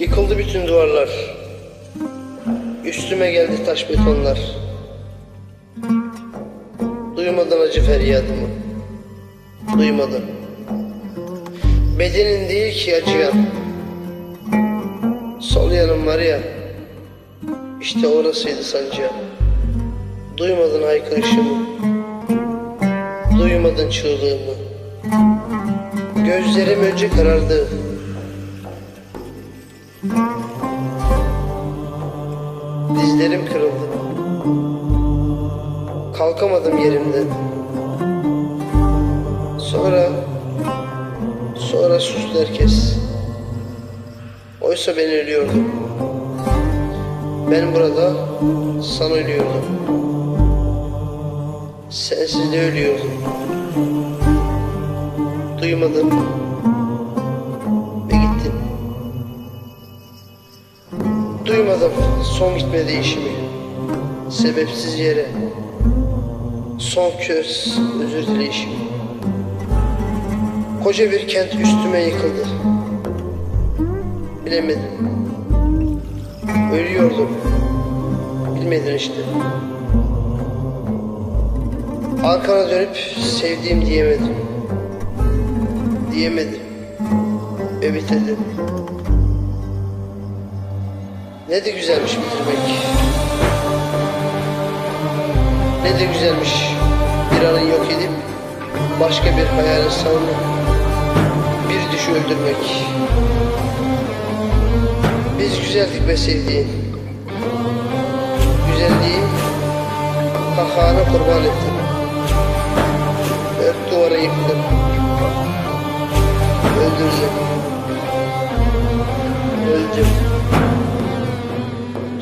Yıkıldı bütün duvarlar. Üstüme geldi taş betonlar. Duymadın acı feryadımı. Duymadın. Bedenin değil ki acıyan. Sol yanım var ya. İşte orasıydı sancağım. Duymadın haykırışımı. Duymadın çığlığımı. Gözlerim önce karardı. Dizlerim kırıldı. Kalkamadım yerimden. Sonra sonra sustu herkes. Oysa ben ölüyordum. Ben burada sana ölüyordum. Sensiz de ölüyordum. Duymadım Duymadım son gitme değişimi. Sebepsiz yere. Son köz özür dileyişimi. Koca bir kent üstüme yıkıldı. Bilemedim. Ölüyordum. Bilmedin işte. Arkana dönüp sevdiğim diyemedim. Diyemedim. Ve bitirdim. Ne de güzelmiş bitirmek. Ne de güzelmiş bir anı yok edip başka bir hayalin salınıp bir düşü öldürmek. Biz güzeldik be sevdiğin. Güzelliği kahhana kurban ettim.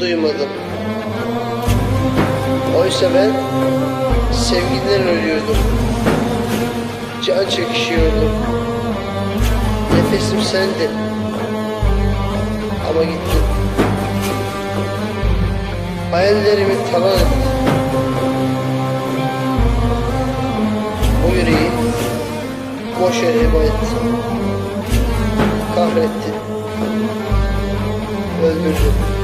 Duymadım. Oysa ben sevgiden ölüyordum. Can çekişiyordum. Nefesim sendin. Ama gittin. Hayallerimi talan ettin. Bu yüreği boş yere heba ettin. Kahrettin. Öldürdün.